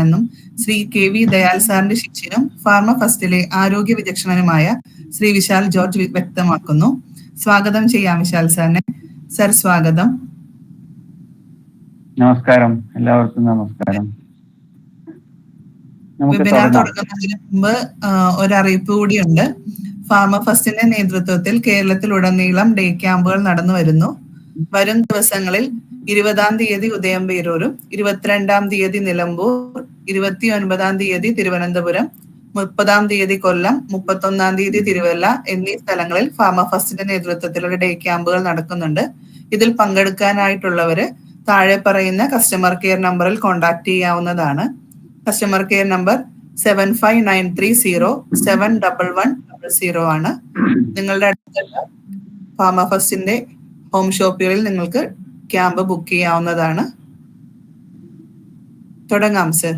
എന്നും Shri K V Dayal സാറിന്റെ ശിഷ്യനും ഫാർമ ഫസ്റ്റിലെ ആരോഗ്യ വിചക്ഷണനുമായ ശ്രീ വിശാൽ ജോർജ് വ്യക്തമാക്കുന്നു. സ്വാഗതം ചെയ്യാം വിശാൽ സാറിനെ. സർ സ്വാഗതം. നമസ്കാരം. എല്ലാവർക്കും നമസ്കാരം. വെബിനാർ തുടങ്ങുന്നതിന് മുമ്പ് ഒരറിയിപ്പ് കൂടിയുണ്ട്. ഫാർമ ഫസ്റ്റിന്റെ നേതൃത്വത്തിൽ കേരളത്തിൽ കേരളത്തിലുടനീളം ഡേ ക്യാമ്പുകൾ നടന്നു വരുന്നു. വരും ദിവസങ്ങളിൽ ഇരുപതാം തീയതി ഉദയംപേരൂരും ഇരുപത്തിരണ്ടാം തീയതി നിലമ്പൂർ ഇരുപത്തി ഒൻപതാം തീയതി തിരുവനന്തപുരം മുപ്പതാം തീയതി കൊല്ലം മുപ്പത്തൊന്നാം തീയതി തിരുവല്ല എന്നീ സ്ഥലങ്ങളിൽ ഫാമ ഫസ്റ്റിന്റെ നേതൃത്വത്തിലുള്ള ഡേ ക്യാമ്പുകൾ നടക്കുന്നുണ്ട്. ഇതിൽ പങ്കെടുക്കാനായിട്ടുള്ളവര് താഴെ പറയുന്ന കസ്റ്റമർ കെയർ നമ്പറിൽ കോൺടാക്ട് ചെയ്യാവുന്നതാണ്. Customer care number seven five nine three zero seven double one double zero ആണ്. നിങ്ങളുടെ അടുത്തുള്ള ഫാമ ഫസ്റ്റിന്റെ ഹോം ഷോപ്പുകളിൽ നിങ്ങൾക്ക് ക്യാമ്പ് ബുക്ക് ചെയ്യാവുന്നതാണ്. തുടങ്ങാം സർ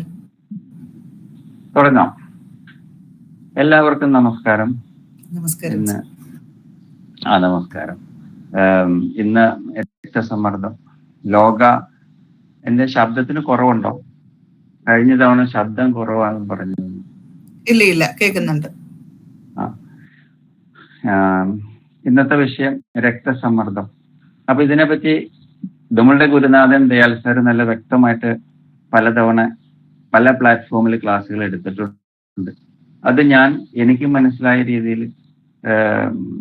തുടങ്ങാം. എല്ലാവർക്കും നമസ്കാരം. നമസ്കാരം ആ നമസ്കാരം. ഇന്ന് രക്തസമ്മർദ്ദം ലോക എന്റെ ശബ്ദത്തിന് കുറവുണ്ടോ? കഴിഞ്ഞ തവണ ശബ്ദം കുറവാണെന്ന് പറഞ്ഞു. ഇല്ല ഇല്ല കേൾക്കുന്നുണ്ട്. ആ ഇന്നത്തെ വിഷയം രക്തസമ്മർദ്ദം. അപ്പൊ ഇതിനെപ്പറ്റി നമ്മളുടെ ഗുരുനാഥൻ ദയാൽ സാർ നല്ല വ്യക്തമായിട്ട് പലതവണ പല പ്ലാറ്റ്ഫോമിൽ ക്ലാസ്സുകൾ എടുത്തിട്ടുണ്ട്. അത് ഞാൻ എനിക്ക് മനസ്സിലായ രീതിയിൽ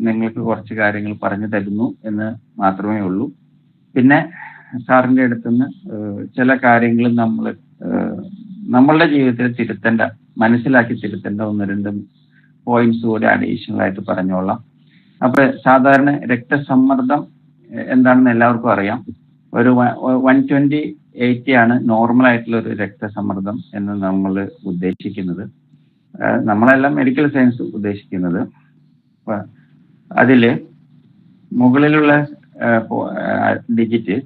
നിങ്ങൾക്ക് കുറച്ച് കാര്യങ്ങൾ പറഞ്ഞു തരുന്നു എന്ന് മാത്രമേ ഉള്ളൂ. പിന്നെ സാറിന്റെ അടുത്തുനിന്ന് ചില കാര്യങ്ങൾ നമ്മൾ നമ്മളുടെ ജീവിതത്തിൽ തിരുത്തേണ്ട മനസ്സിലാക്കി തിരുത്തേണ്ട ഒന്ന് രണ്ടും പോയിന്റ്സ് കൂടി അഡീഷണൽ ആയിട്ട് പറഞ്ഞോളാം. അപ്പൊ സാധാരണ രക്തസമ്മർദ്ദം എന്താണെന്ന് എല്ലാവർക്കും അറിയാം. ഒരു വൺ ട്വന്റി എയ്റ്റി ആണ് നോർമൽ ആയിട്ടുള്ള ഒരു രക്തസമ്മർദ്ദം എന്ന് നമ്മൾ ഉദ്ദേശിക്കുന്നത്. നമ്മളെല്ലാം മെഡിക്കൽ സയൻസ് ഉദ്ദേശിക്കുന്നത്. അതിൽ മുകളിലുള്ള ഡിജിറ്റ്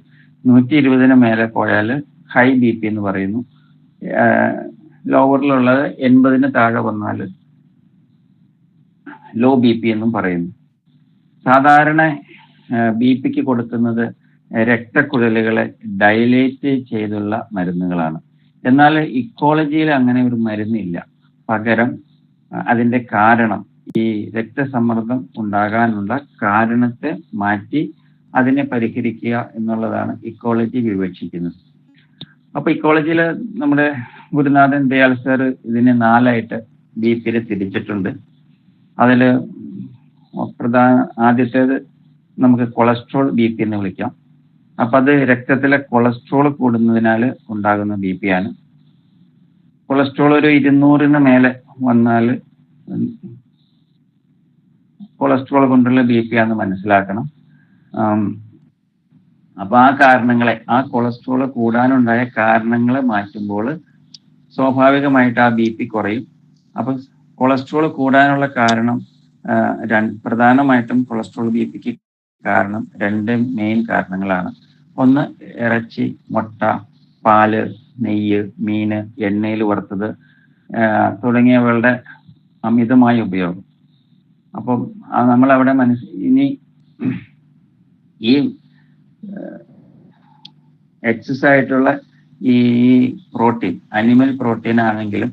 നൂറ്റി ഇരുപതിന് മേലെ പോയാൽ ഹൈ ബി പി എന്ന് പറയുന്നു. ലോവറിലുള്ളത് എൺപതിന് താഴെ വന്നാൽ ലോ ബി പി എന്നും പറയുന്നു. സാധാരണ ബി പിക്ക് കൊടുക്കുന്നത് രക്തക്കുഴലുകളെ ഡയലേറ്റ് ചെയ്തുള്ള മരുന്നുകളാണ്. എന്നാൽ ഇക്കോളജിയിൽ അങ്ങനെ ഒരു മരുന്നില്ല. പകരം അതിന്റെ കാരണം ഈ രക്തസമ്മർദ്ദം ഉണ്ടാകാനുള്ള കാരണത്തെ മാറ്റി അതിനെ പരിഹരിക്കുക എന്നുള്ളതാണ് ഇക്കോളജി വിവക്ഷിക്കുന്നത്. അപ്പൊ ഇക്കോളജിയിൽ നമ്മുടെ ഗുരുനാഥൻ ദയാൽ സാർ ഇതിനെ നാലായിട്ട് ബി പിയിൽ തിരിച്ചിട്ടുണ്ട്. അതിൽ പ്രധാന ആദ്യത്തേത് നമുക്ക് കൊളസ്ട്രോൾ ബി പി എന്ന് വിളിക്കാം. അപ്പൊ അത് രക്തത്തിലെ കൊളസ്ട്രോൾ കൂടുന്നതിനാൽ ഉണ്ടാകുന്ന ബി പി ആണ്. കൊളസ്ട്രോൾ ഒരു ഇരുന്നൂറിന് മേലെ വന്നാൽ കൊളസ്ട്രോൾ കൊണ്ടുള്ള ബി പി ആണെന്ന് മനസ്സിലാക്കണം. അപ്പോൾ അപ്പൊ ആ കാരണങ്ങളെ ആ കൊളസ്ട്രോൾ കൂടാനുണ്ടായ കാരണങ്ങളെ മാറ്റുമ്പോൾ സ്വാഭാവികമായിട്ട് ആ ബി പി കുറയും. അപ്പൊ കൊളസ്ട്രോൾ കൂടാനുള്ള കാരണം പ്രധാനമായിട്ടും കൊളസ്ട്രോൾ ബി പിക്ക് കാരണം രണ്ട് മെയിൻ കാരണങ്ങളാണ്. ഒന്ന് ഇറച്ചി മുട്ട പാൽ നെയ്യ് മീന് എണ്ണയിൽ വറുത്തത് തുടങ്ങിയവയുടെ അമിതമായ ഉപയോഗം. അപ്പം നമ്മൾ അവിടെ മനസ്സ് ഇനി ഈ എക്സസ് ആയിട്ടുള്ള ഈ പ്രോട്ടീൻ അനിമൽ പ്രോട്ടീൻ ആണെങ്കിലും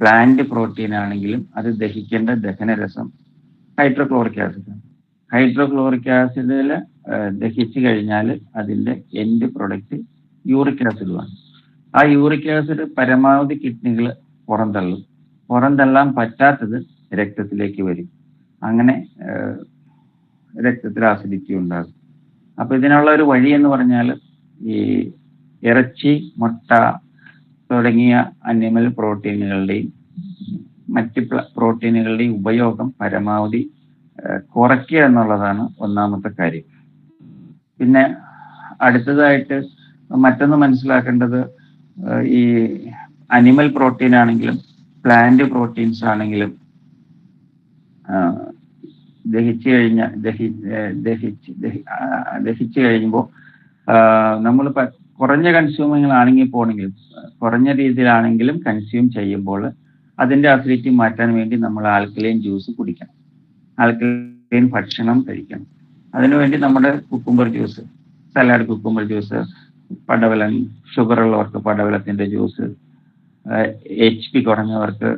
പ്ലാന്റ് പ്രോട്ടീൻ ആണെങ്കിലും അത് ദഹിക്കേണ്ട ദഹനരസം ഹൈഡ്രോക്ലോറിക് ആസിഡ് ഹൈഡ്രോക്ലോറിക് ആസിഡിൽ ദഹിച്ചു കഴിഞ്ഞാൽ അതിന്റെ എൻഡ് പ്രൊഡക്റ്റ് യൂറിക് ആസിഡുമാണ് ആ യൂറിക് ആസിഡ് പരമാവധി കിഡ്നികൾ പുറന്തള്ളും. പുറന്തള്ളാൻ പറ്റാത്തത് രക്തത്തിലേക്ക് വരും. അങ്ങനെ രക്തത്തിൽ ആസിഡിറ്റി ഉണ്ടാകും. അപ്പൊ ഇതിനുള്ള ഒരു വഴി എന്ന് പറഞ്ഞാൽ ഈ ഇറച്ചി മുട്ട തുടങ്ങിയ അനിമൽ പ്രോട്ടീനുകളുടെയും മറ്റ് പ്രോട്ടീനുകളുടെയും ഉപയോഗം പരമാവധി കുറയ്ക്കുക എന്നുള്ളതാണ് ഒന്നാമത്തെ കാര്യം. പിന്നെ അടുത്തതായിട്ട് മറ്റൊന്ന് മനസ്സിലാക്കേണ്ടത് ഈ അനിമൽ പ്രോട്ടീൻ ആണെങ്കിലും പ്ലാന്റ് പ്രോട്ടീൻസ് ആണെങ്കിലും ദഹിച്ചു കഴിഞ്ഞ ദഹി ദഹിച്ച് ദഹിച്ചു കഴിയുമ്പോൾ നമ്മൾ കുറഞ്ഞ കൺസ്യൂമിങ് ആണെങ്കിൽ പോണെങ്കിലും കുറഞ്ഞ രീതിയിലാണെങ്കിലും കൺസ്യൂം ചെയ്യുമ്പോൾ അതിന്റെ അസിഡിറ്റി മാറ്റാൻ വേണ്ടി നമ്മൾ ആൽക്കലൈൻ ജ്യൂസ് കുടിക്കണം. ആൽക്കലൈൻ ഭക്ഷണം കഴിക്കണം. അതിനുവേണ്ടി നമ്മുടെ cucumber juice salad cucumber juice പടവലം ഷുഗർ ഉള്ളവർക്ക് പടവലത്തിന്റെ ജ്യൂസ് എച്ച് പി കുറഞ്ഞവർക്ക്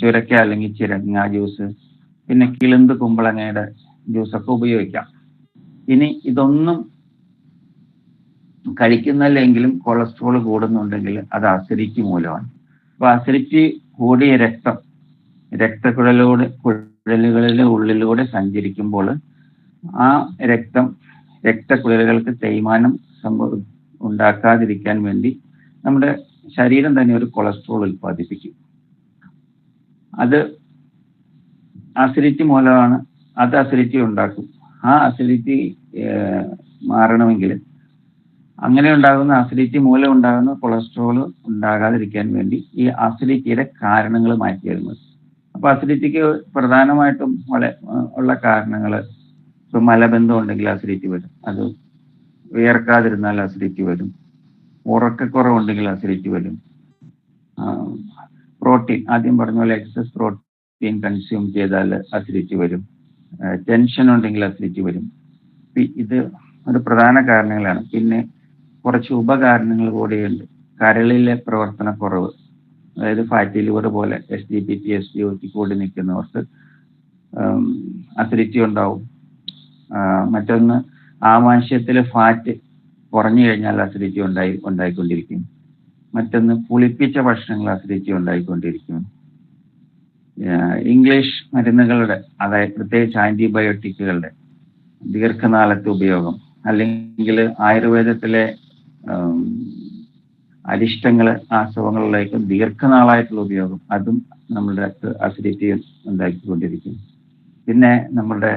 ചുരക്ക അല്ലെങ്കിൽ ചിരങ്ങ ജ്യൂസ് പിന്നെ കിളുന്ത് കുമ്പളങ്ങയുടെ ജ്യൂസൊക്കെ ഉപയോഗിക്കാം. ഇനി ഇതൊന്നും കഴിക്കുന്നില്ലെങ്കിലും കൊളസ്ട്രോൾ കൂടുന്നുണ്ടെങ്കിൽ അത് അസിഡിറ്റി മൂലമാണ്. അപ്പൊ അസിഡിറ്റി കൂടിയ രക്തം രക്തക്കുഴലിലൂടെ കുഴലുകളിലെ ഉള്ളിലൂടെ സഞ്ചരിക്കുമ്പോൾ ആ രക്തം രക്തക്കുഴലുകൾക്ക് തേയ്മാനം സംഭവ ഉണ്ടാക്കാതിരിക്കാൻ വേണ്ടി നമ്മുടെ ശരീരം തന്നെ ഒരു കൊളസ്ട്രോൾ ഉൽപ്പാദിപ്പിക്കും. അത് അസിഡിറ്റി മൂലമാണ് അത് അസിഡിറ്റി ഉണ്ടാക്കും. ആ അസിഡിറ്റി മാറണമെങ്കിൽ അങ്ങനെ ഉണ്ടാകുന്ന അസിഡിറ്റി മൂലം ഉണ്ടാകുന്ന കൊളസ്ട്രോൾ ഉണ്ടാകാതിരിക്കാൻ വേണ്ടി ഈ അസിഡിറ്റിയുടെ കാരണങ്ങൾ മാറ്റിയിരുന്നത് അസിഡിറ്റിക്ക് പ്രധാനമായിട്ടും ഉള്ള കാരണങ്ങൾ ഇപ്പൊ മലബന്ധം ഉണ്ടെങ്കിൽ അസിഡിറ്റി വരും. അത് വിയർക്കാതിരുന്നാൽ അസിഡിറ്റി വരും. ഉറക്കക്കുറവുണ്ടെങ്കിൽ അസിഡിറ്റി വരും. പ്രോട്ടീൻ ആദ്യം പറഞ്ഞ പോലെ എക്സസ് പ്രോട്ടീൻ കൺസ്യൂം ചെയ്താൽ അസിഡിറ്റി വരും. ടെൻഷൻ ഉണ്ടെങ്കിൽ അസിഡിറ്റി വരും. ഇത് ഒരു പ്രധാന കാരണങ്ങളാണ്. പിന്നെ കുറച്ച് ഉപകാരണങ്ങൾ കൂടിയുണ്ട്. കരളിലെ പ്രവർത്തനക്കുറവ്. അതായത് ഫാറ്റി ലിവർ പോലെ S D P T S D O T കൂടി നിൽക്കുന്നവർക്ക് അസിഡിറ്റി ഉണ്ടാവും. മറ്റൊന്ന് ആമാശയത്തിലെ ഫാറ്റ് കുറഞ്ഞു കഴിഞ്ഞാൽ അസിഡിറ്റി ഉണ്ടായി ഉണ്ടായിക്കൊണ്ടിരിക്കും. മറ്റൊന്ന് പുളിപ്പിച്ച ഭക്ഷണങ്ങൾ അസിഡിറ്റി ഉണ്ടായിക്കൊണ്ടിരിക്കും. ഇംഗ്ലീഷ് മരുന്നുകളുടെ അതായത് പ്രത്യേകിച്ച് ആന്റിബയോട്ടിക്കുകളുടെ ദീർഘനാളത്തെ ഉപയോഗം അല്ലെങ്കിൽ ആയുർവേദത്തിലെ അരിഷ്ടങ്ങൾ ആസവങ്ങളിലേക്ക് ദീർഘനാളായിട്ടുള്ള ഉപയോഗം അതും നമ്മുടെ അസിഡിറ്റി ഉണ്ടാക്കിക്കൊണ്ടിരിക്കും. പിന്നെ നമ്മളുടെ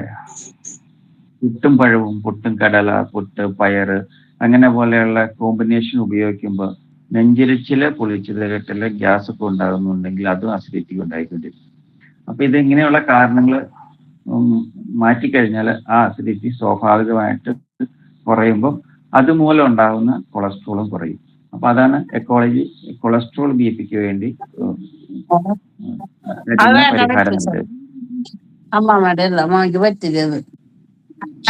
പുട്ടും പഴവും പുട്ടും കടല പുട്ട് പയറ് അങ്ങനെ പോലെയുള്ള കോമ്പിനേഷൻ ഉപയോഗിക്കുമ്പോൾ നെഞ്ചിരിച്ചിൽ പൊളിച്ചിൽ കെട്ടിൽ ഗ്യാസ് ഒക്കെ ഉണ്ടാകുന്നുണ്ടെങ്കിൽ അതും അസിഡിറ്റി ഉണ്ടായിക്കൊണ്ടിരിക്കും. അപ്പൊ ഇതിങ്ങനെയുള്ള കാരണങ്ങൾ മാറ്റിക്കഴിഞ്ഞാൽ ആ അസിഡിറ്റി സ്വാഭാവികമായിട്ട് കുറയുമ്പം അതുമൂലം ഉണ്ടാകുന്ന കൊളസ്ട്രോളും കുറയും. അപ്പൊ അതാണ് എക്കോളജി കൊളസ്ട്രോൾ ബി പിക്ക് വേണ്ടി പരിഹാരം അടുത്ത നിർദ്ദേശം. അമ്മാമ്മയുടെ അല്ല അമ്മയ്ക്ക് പറ്റില്ലത്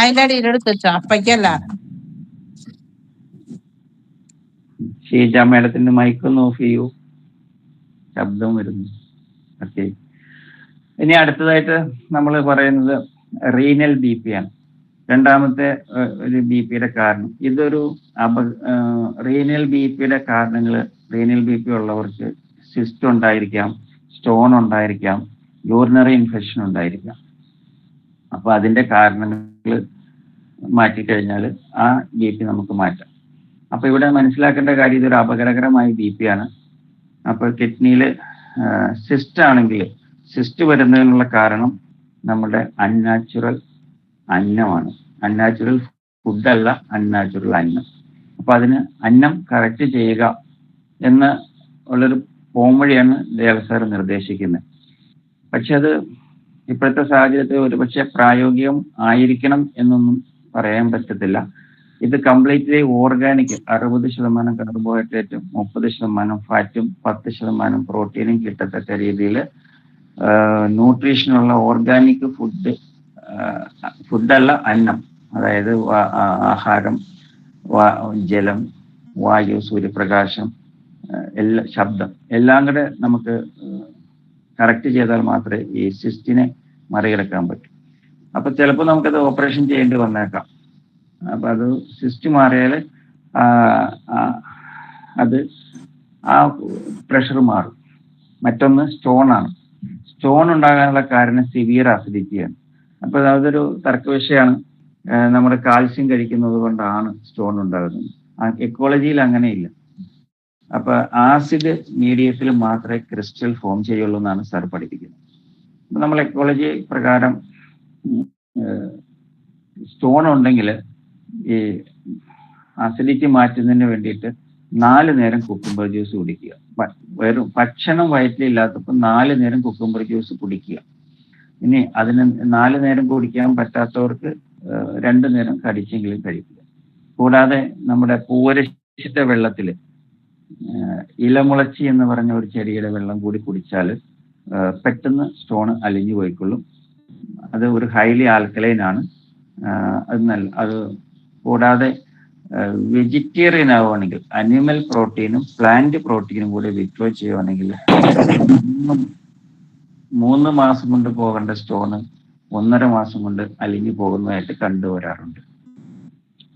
അതിന്റെ അടിയിൽ എടുത്ത് വെച്ചോ അപ്പയ്ക്കല്ല. ഷീജ മേഡത്തിന്റെ മൈക്ക് ഒന്ന് ഓഫ് ചെയ്യൂ. ശബ്ദം വരുന്നു. ഓക്കെ ഇനി അടുത്തതായിട്ട് നമ്മൾ പറയുന്നത് റീനൽ ബി പി ആണ്. രണ്ടാമത്തെ ഒരു ബി പിയുടെ കാരണം. ഇതൊരു അപ റീനൽ ബി പിയുടെ കാരണങ്ങൾ റീനൽ ബി പി ഉള്ളവർക്ക് സിസ്റ്റ് ഉണ്ടായിരിക്കാം സ്റ്റോൺ ഉണ്ടായിരിക്കാം യൂറിനറി ഇൻഫെക്ഷൻ ഉണ്ടായിരിക്കാം. അപ്പൊ അതിന്റെ കാരണങ്ങൾ മാറ്റിക്കഴിഞ്ഞാൽ ആ ബി പി നമുക്ക് മാറ്റാം. അപ്പൊ ഇവിടെ മനസ്സിലാക്കേണ്ട കാര്യം ഇതൊരു അപകടകരമായ ബി പി ആണ്. അപ്പൊ കിഡ്നിയിൽ സിസ്റ്റ് ആണെങ്കിൽ സിസ്റ്റ് വരുന്നതിനുള്ള കാരണം നമ്മുടെ അൺനാച്ചുറൽ അന്നമാണ്. അൺനാച്ചുറൽ ഫുഡല്ല അൺനാച്ചുറൽ അന്നം. അപ്പൊ അതിന് അന്നം കറക്റ്റ് ചെയ്യുക എന്ന് ഉള്ളൊരു പോംവഴിയാണ് ദയാൽ സാർ നിർദ്ദേശിക്കുന്നത്. പക്ഷെ അത് ഇപ്പോഴത്തെ സാഹചര്യത്തിൽ ഒരുപക്ഷെ പ്രായോഗികം ആയിരിക്കണം എന്നൊന്നും പറയാൻ പറ്റത്തില്ല. ഇത് കംപ്ലീറ്റ്ലി ഓർഗാനിക് അറുപത് ശതമാനം കാർബോഹൈഡ്രേറ്റും മുപ്പത് ശതമാനം ഫാറ്റും പത്ത് ശതമാനം പ്രോട്ടീനും കിട്ടത്തക്ക രീതിയിൽ ന്യൂട്രീഷനുള്ള ഓർഗാനിക് ഫുഡ് ഫുഡല്ല അന്നം. അതായത് ആഹാരം ജലം വായു സൂര്യപ്രകാശം എല്ലാ ശബ്ദം. എല്ലാം കൂടെ നമുക്ക് കറക്റ്റ് ചെയ്താൽ മാത്രമേ ഈ സിസ്റ്റിനെ മറികടക്കാൻ പറ്റൂ. അപ്പൊ ചിലപ്പോൾ നമുക്കത് ഓപ്പറേഷൻ ചെയ്യേണ്ടി വന്നേക്കാം. അപ്പൊ അത് സിസ്റ്റ് മാറിയാൽ അത് ആ പ്രഷർ മാറും. മറ്റൊന്ന് സ്റ്റോൺ ആണ്. സ്റ്റോൺ ഉണ്ടാകാനുള്ള കാരണം സിവിയർ അസിഡിറ്റിയാണ് അപ്പൊ അതൊരു തർക്ക വിഷയമാണ് നമ്മുടെ കാൽസ്യം കഴിക്കുന്നത് കൊണ്ടാണ് സ്റ്റോൺ ഉണ്ടാകുന്നത് എക്കോളജിയിൽ അങ്ങനെയില്ല. അപ്പൊ ആസിഡ് മീഡിയത്തിൽ മാത്രമേ ക്രിസ്റ്റൽ ഫോം ചെയ്യുള്ളൂ എന്നാണ് സാർ പഠിപ്പിക്കുന്നത്. നമ്മൾ എക്കോളജി പ്രകാരം സ്റ്റോൺ ഉണ്ടെങ്കിൽ ഈ അസിഡിറ്റി മാറ്റുന്നതിന് വേണ്ടിയിട്ട് നാല് നേരം കുക്കുംബർ ജ്യൂസ് കുടിക്കുക. വെറും ഭക്ഷണം വയറ്റിലില്ലാത്തപ്പോൾ നാല് നേരം കുക്കുംബർ ജ്യൂസ് കുടിക്കുക. ഇനി അതിന് നാല് നേരം കുടിക്കാൻ പറ്റാത്തവർക്ക് രണ്ടു നേരം കടിച്ചെങ്കിലും കഴിക്കുക. കൂടാതെ നമ്മുടെ പൂവരശിട്ട വെള്ളത്തിൽ ഇലമുളച്ചി എന്ന് പറഞ്ഞ ഒരു ചെടിയുടെ വെള്ളം കൂടി കുടിച്ചാൽ പെട്ടെന്ന് സ്റ്റോൺ അലിഞ്ഞു പോയിക്കൊള്ളും. അത് ഒരു ഹൈലി ആൽക്കലൈൻ ആണ്. അത് നല്ല അത് കൂടാതെ വെജിറ്റേറിയൻ ആവുകയാണെങ്കിൽ അനിമൽ പ്രോട്ടീനും പ്ലാന്റ് പ്രോട്ടീനും കൂടി വിഡ്രോ ചെയ്യുവാണെങ്കിൽ മൂന്ന് മാസം കൊണ്ട് പോകേണ്ട സ്റ്റോണ് ഒന്നര മാസം കൊണ്ട് അലിഞ്ഞു പോകുന്നതായിട്ട് കണ്ടുവരാറുണ്ട്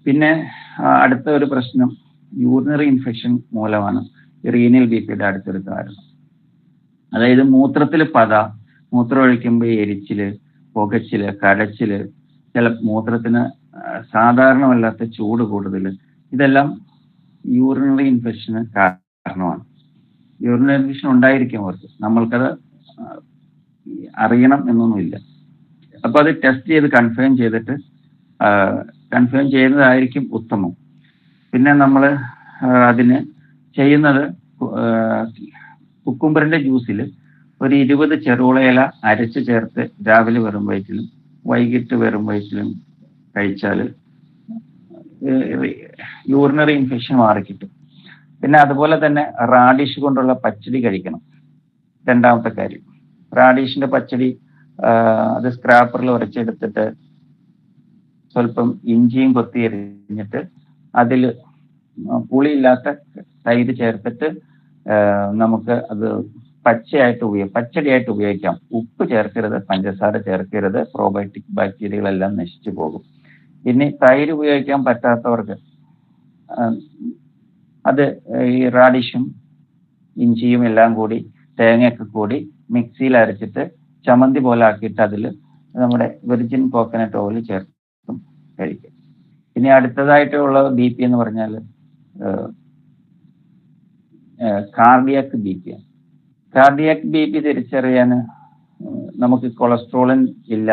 പിന്നെ അടുത്ത ഒരു പ്രശ്നം യൂറിനറി ഇൻഫെക്ഷൻ മൂലമാണ് റീനൽ ബി പിയുടെ അടുത്തൊരു കാരണം. അതായത് മൂത്രത്തിൽ പത മൂത്രം ഒഴിക്കുമ്പോൾ എരിച്ചിൽ പുകച്ചിൽ കടച്ചിൽ ചില മൂത്രത്തിന് സാധാരണമല്ലാത്ത ചൂട് കൂടുതൽ ഇതെല്ലാം യൂറിനറി ഇൻഫെക്ഷന് കാരണമാണ്. യൂറിനറി ഇൻഫെക്ഷൻ ഉണ്ടായിരിക്കും അവർക്ക്. നമ്മൾക്കത് അറിയണം എന്നൊന്നുമില്ല. അപ്പൊ അത് ടെസ്റ്റ് ചെയ്ത് കൺഫേം ചെയ്തിട്ട് കൺഫേം ചെയ്യുന്നതായിരിക്കും ഉത്തമം. പിന്നെ നമ്മൾ അതിന് ചെയ്യുന്നത് കുക്കുംബറിന്റെ ജ്യൂസിൽ ഒരു ഇരുപത് ചെറുളയില അരച്ച് ചേർത്ത് രാവിലെ വെറും വയറ്റിലും വൈകിട്ട് വെറും വയറ്റിലും കഴിച്ചാൽ യൂറിനറി ഇൻഫെക്ഷൻ മാറിക്കിട്ടും പിന്നെ അതുപോലെ തന്നെ റാഡിഷ് കൊണ്ടുള്ള പച്ചടി കഴിക്കണം. രണ്ടാമത്തെ കാര്യം. റാഡിഷിന്റെ പച്ചടി അത് സ്ക്രാപ്പറിൽ ഉരച്ചെടുത്തിട്ട് സ്വല്പം ഇഞ്ചിയും കൊത്തി എരിഞ്ഞിട്ട് അതിൽ പുളിയില്ലാത്ത തൈര് ചേർത്തിട്ട് നമുക്ക് അത് പച്ചയായിട്ട് ഉപയോഗ പച്ചടിയായിട്ട് ഉപയോഗിക്കാം. ഉപ്പ് ചേർക്കരുത് പഞ്ചസാര ചേർക്കരുത് പ്രോബയോട്ടിക് ബാക്ടീരിയകളെല്ലാം നശിച്ചു പോകും. ഇനി തൈര് ഉപയോഗിക്കാൻ പറ്റാത്തവർക്ക് അത് ഈ റാഡിഷും ഇഞ്ചിയും എല്ലാം കൂടി തേങ്ങയൊക്കെ കൂടി മിക്സിയിൽ അരച്ചിട്ട് ചമ്മന്തി പോലെ ആക്കിയിട്ട് അതിൽ നമ്മുടെ വെർജിൻ കോക്കനട്ട് ഓയിൽ ചേർത്തും കഴിക്കും ഇനി അടുത്തതായിട്ടുള്ള ബി പി എന്ന് പറഞ്ഞാൽ cardiac B P cardiac B P തിരിച്ചറിയാൻ നമുക്ക് കൊളസ്ട്രോളിൻ ഇല്ല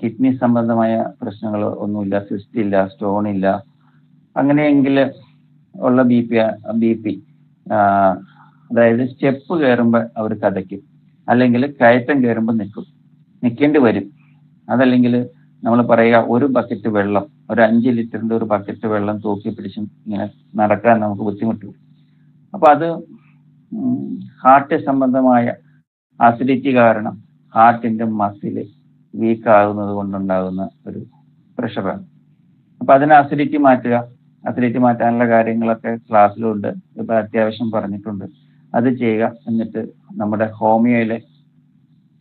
കിഡ്നി സംബന്ധമായ പ്രശ്നങ്ങൾ ഒന്നുമില്ല സിസ്റ്റ് ഇല്ല സ്റ്റോൺ ഇല്ല. അങ്ങനെയെങ്കിൽ ഉള്ള ബി പി ബി പി അതായത് സ്റ്റെപ്പ് കയറുമ്പോൾ അവർ കഥയ്ക്കും. അല്ലെങ്കിൽ കയറ്റം കയറുമ്പോൾ നിൽക്കും നിൽക്കേണ്ടി വരും. അതല്ലെങ്കിൽ നമ്മൾ പറയുക ഒരു ബക്കറ്റ് വെള്ളം ഒരു അഞ്ച് ലിറ്ററിന്റെ ഒരു ബക്കറ്റ് വെള്ളം തൂക്കി പിടിച്ചും ഇങ്ങനെ നടക്കാൻ നമുക്ക് ബുദ്ധിമുട്ട് അപ്പൊ അത് ഹാർട്ട് സംബന്ധമായ അസിഡിറ്റി കാരണം ഹാർട്ടിന്റെ മസിൽ വീക്ക് ആകുന്നത് കൊണ്ടുണ്ടാകുന്ന ഒരു പ്രഷറാണ് അപ്പൊ അതിന് അസിഡിറ്റി മാറ്റുക. അസിഡിറ്റി മാറ്റാനുള്ള കാര്യങ്ങളൊക്കെ ക്ലാസ്സിലുണ്ട് ഇപ്പൊ അത്യാവശ്യം പറഞ്ഞിട്ടുണ്ട്. അത് ചെയ്യുക. എന്നിട്ട് നമ്മുടെ ഹോമിയോയിലെ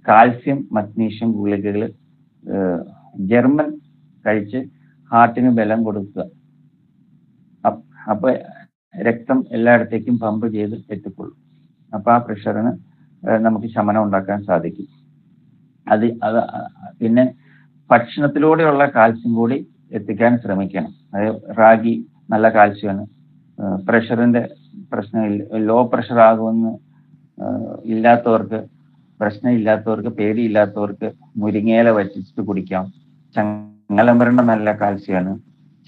കാൽസ്യം മഗ്നീഷ്യം ഗുളികകൾ ജർമ്മൻ കഴിച്ച് ഹാർട്ടിന് ബലം കൊടുക്കുക. അപ്പ് അപ്പൊ രക്തം എല്ലായിടത്തേക്കും പമ്പ് ചെയ്ത് എത്തിക്കൊള്ളും അപ്പൊ ആ പ്രഷറിന് നമുക്ക് ശമനം ഉണ്ടാക്കാൻ സാധിക്കും. അത് അത് പിന്നെ ഭക്ഷണത്തിലൂടെയുള്ള കാൽസ്യം കൂടി എത്തിക്കാൻ ശ്രമിക്കണം. അതായത് റാഗി നല്ല കാൽസ്യമാണ്. പ്രഷറിന്റെ പ്രശ്നം ലോ പ്രഷർ ആകുമെന്ന് ഇല്ലാത്തവർക്ക് പ്രശ്നമില്ലാത്തവർക്ക് പേടിയില്ലാത്തവർക്ക് മുരിങ്ങയില വറ്റിച്ചിട്ട് കുടിക്കാം. ചങ്ങലമ്പരണ്ട നല്ല കാൽസ്യമാണ്.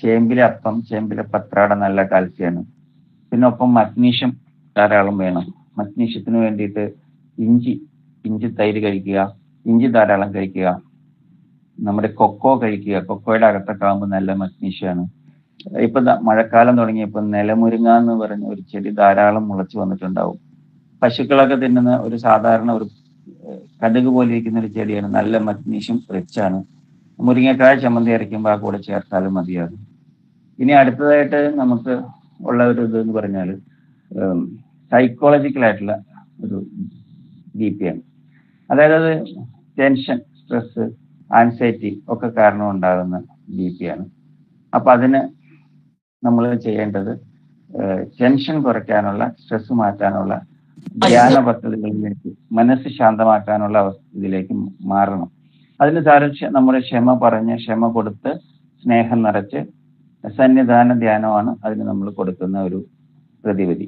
ചേമ്പിലെ അപ്പം ചേമ്പിലെ പത്രാട നല്ല കാൽസ്യമാണ്. പിന്നെ ഒപ്പം മഗ്നീഷ്യം ധാരാളം വേണം. മഗ്നീഷ്യത്തിന് വേണ്ടിയിട്ട് ഇഞ്ചി ഇഞ്ചി തൈര് കഴിക്കുക ഇഞ്ചി ധാരാളം കഴിക്കുക. നമ്മുടെ കൊക്കോ കഴിക്കുക. കൊക്കോയുടെ അകത്തൊക്കെ ആകുമ്പോൾ നല്ല മഗ്നീഷ്യമാണ് ഇപ്പൊ മഴക്കാലം തുടങ്ങി ഇപ്പൊ നിലമുരുങ്ങ എന്ന് പറഞ്ഞ ഒരു ചെടി ധാരാളം മുളച്ചു വന്നിട്ടുണ്ടാവും. പശുക്കളൊക്കെ തിന്നുന്ന ഒരു സാധാരണ ഒരു കടുക് പോലെ ഇരിക്കുന്ന ഒരു ചെടിയാണ്. നല്ല മഗ്നീഷ്യം റിച്ച് ആണ് മുരിങ്ങക്കായ ചമ്മന്തി അരയ്ക്കുമ്പോൾ ആ കൂടെ ചേർത്താലും മതിയാകും. ഇനി അടുത്തതായിട്ട് നമുക്ക് ഉള്ള ഒരു ഇത് എന്ന് പറഞ്ഞാൽ സൈക്കോളജിക്കൽ ആയിട്ടുള്ള ഒരു ബി പി ആണ്. അതായത് അത് ടെൻഷൻ സ്ട്രെസ് ആൻസൈറ്റി ഒക്കെ കാരണം ഉണ്ടാകുന്ന ബി പി ആണ്. അപ്പൊ അതിന് നമ്മൾ ചെയ്യേണ്ടത് ടെൻഷൻ കുറയ്ക്കാനുള്ള സ്ട്രെസ് മാറ്റാനുള്ള ധ്യാന പദ്ധതികളിലേക്ക് മനസ്സ് ശാന്തമാക്കാനുള്ള അവസ്ഥയിലേക്ക് മാറണം. അതിന് സാരം നമ്മുടെ ക്ഷമ പറഞ്ഞ് ക്ഷമ കൊടുത്ത് സ്നേഹം നിറച്ച് സന്നിധാന ധ്യാനമാണ് അതിന് നമ്മൾ കൊടുക്കുന്ന ഒരു പ്രതിവിധി.